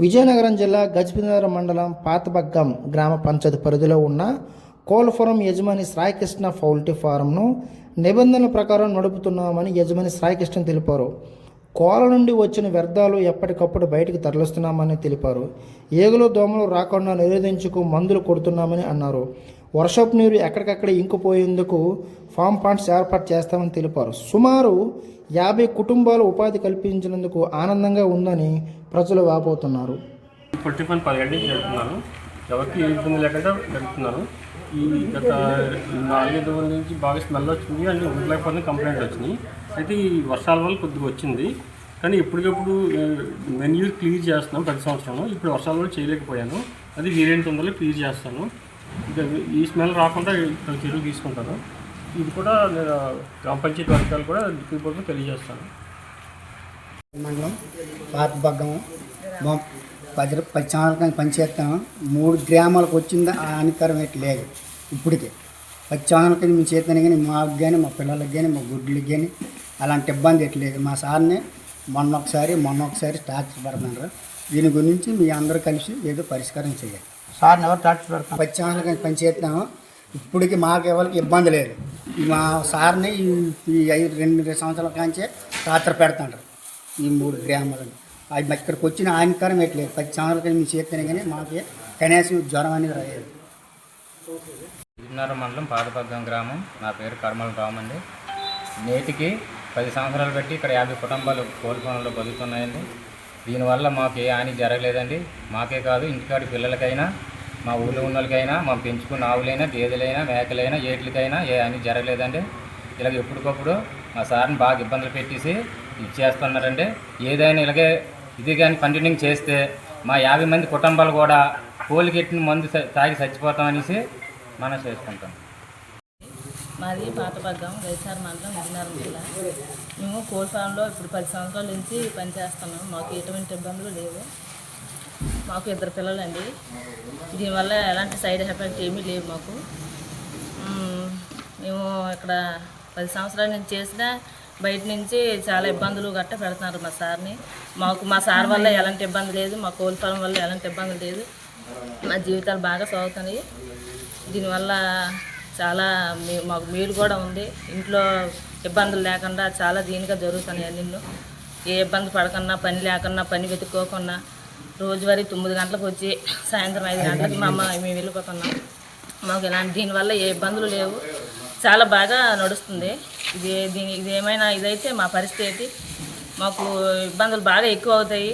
విజయనగరం జిల్లా గజపతినగరం మండలం పాతబగ్గం గ్రామ పంచాయతీ పరిధిలో ఉన్న కోల్ఫరం యజమాని సాయికృష్ణ పౌల్ట్రీ ఫారంను నిబంధనల ప్రకారం నడుపుతున్నామని యజమాని సాయికృష్ణ తెలిపారు. కోల నుండి వచ్చిన వ్యర్థాలు ఎప్పటికప్పుడు బయటకు తరలిస్తున్నామని తెలిపారు. ఏగులు దోమలు రాకుండా నిరోధించుకు మందులు కొడుతున్నామని అన్నారు. వర్షపు నీరు ఎక్కడికక్కడ ఇంకిపోయేందుకు ఫామ్ పాండ్స్ ఏర్పాటు చేస్తామని తెలిపారు. సుమారు యాభై కుటుంబాలు ఉపాధి కల్పించినందుకు ఆనందంగా ఉందని ప్రజలు వాపోతున్నారు. పొట్టి పని పదిహేడు నుంచి జరుపుతున్నాను ఎవరికి ఇబ్బంది లేకుండా జరుపుతున్నాను ఈ గత నాలుగైదు రోజుల నుంచి బాగా స్మెల్ వచ్చింది అండ్ ఉండలేకపోతే కంప్లైంట్ వచ్చినాయి. అయితే ఈ వర్షాల వల్ల కొద్దిగా వచ్చింది. కానీ ఎప్పటికప్పుడు మెన్యూ క్లియర్ చేస్తున్నాం ప్రతి సంవత్సరం ఇప్పుడు వర్షాల వల్ల చేయలేకపోయాను. అది వీలైన తొందరలో క్లియర్ చేస్తాను. ఈ స్మెల్ రాకుండా ఇక్కడ చెరువు తీసుకుంటాను ఇది కూడా నేను గ్రామ పంచాయతీ వర్గాలు కూడా రిపోర్ట్ తెలియజేస్తాను. మండలం పాతబగ్గం బొం- పది పది సంవత్సరాలు పనిచేస్తాం మూడు గ్రామాలకు వచ్చింది ఆ హానికరం ఏంటి లేదు ఇప్పటికే. పది సంవత్సరాలకి మేము చేస్తాను కానీ మాకు కానీ మా పిల్లలకి కానీ మా గుడ్లకి కానీ అలాంటి ఇబ్బంది ఎట్లేదు మా సార్ని మొన్న ఒకసారి మొన్న ఒకసారి టార్చర్ పెడుతున్నారు దీని గురించి మీ అందరూ కలిసి ఏదో పరిష్కారం చేయాలి. సార్ ఎవరు టార్చర్ పెడతాం పది సంవత్సరాలు కానీ పనిచేస్తాము ఇప్పటికి మాకు ఎవరికి ఇబ్బంది లేదు. ఈ మా సార్ని ఈ ఐదు రెండు సంవత్సరాల కాంచే టార్చర్ పెడుతుంటారు ఈ మూడు గ్రామాలను. అది ఇక్కడికి వచ్చిన హానికరం ఎట్లేదు పది సంవత్సరాల కానీ మీ చేస్తేనే కానీ మాకు కనీసం జ్వరం అనేది రాలేదు. విజయనగరం మండలం పాతపగ్గం గ్రామం. నా పేరు కర్మల రామ్ అండి. నేటికి పది సంవత్సరాలు బట్టి ఇక్కడ యాభై కుటుంబాలు కోల్పోనంలో బతుకుతున్నాయండి. దీనివల్ల మాకు ఏ హాని జరగలేదండి. మాకే కాదు ఇంటికాడి పిల్లలకైనా మా ఊళ్ళో ఉన్న వాళ్ళకైనా మా పెంచుకున్న ఆవులైనా గేదెలైనా మేకలైనా ఏట్లకైనా ఏ హాని జరగలేదండి. ఇలాగ ఎప్పటికప్పుడు మా సార్ని బాగా ఇబ్బందులు పెట్టేసి ఇచ్చేస్తున్నారండి. ఏదైనా ఇలాగే ఇది కానీ కంటిన్యూ చేస్తే మా యాభై మంది కుటుంబాలు కూడా కోలికెట్టిన మందు తాగి చచ్చిపోతామనేసి మనం చేసుకుంటాం. మాది పాతపగ్గం వైఎస్ఆర్ మండలం విజయనగరం జిల్లా. మేము కోడి ఫామ్లో ఇప్పుడు పది సంవత్సరాల నుంచి పనిచేస్తున్నాం మాకు ఎటువంటి ఇబ్బందులు లేవు. మాకు ఇద్దరు పిల్లలండి. దీనివల్ల ఎలాంటి సైడ్ ఎఫెక్ట్ ఏమీ లేవు మాకు. మేము ఇక్కడ పది సంవత్సరాల నుంచి చేసిన బయట నుంచి చాలా ఇబ్బందులు గట్ట పెడుతున్నారు మా సార్ని. మాకు మా సార్ వల్ల ఎలాంటి ఇబ్బంది లేదు మా కోల్ ఫారం వల్ల ఎలాంటి ఇబ్బంది లేదు. మా జీవితాలు బాగా సాగుతున్నాయి. దీనివల్ల చాలా మాకు మేలు కూడా ఉంది. ఇంట్లో ఇబ్బందులు లేకుండా చాలా దీనిగా జరుగుతున్నాయి నిన్ను ఏ ఇబ్బంది పడకుండా పని లేకుండా పని వెతుక్కోకుండా రోజువారీ తొమ్మిది గంటలకు వచ్చి సాయంత్రం ఐదు గంటలకు మా అమ్మ మేము వెళ్ళిపోతున్నాం. మాకు ఇలాంటి దీనివల్ల ఏ ఇబ్బందులు లేవు. చాలా బాగా నడుస్తుంది. ఇది దీని ఇది ఏమైనా ఇదైతే మా పరిస్థితి. మాకు ఇబ్బందులు బాగా ఎక్కువ అవుతాయి.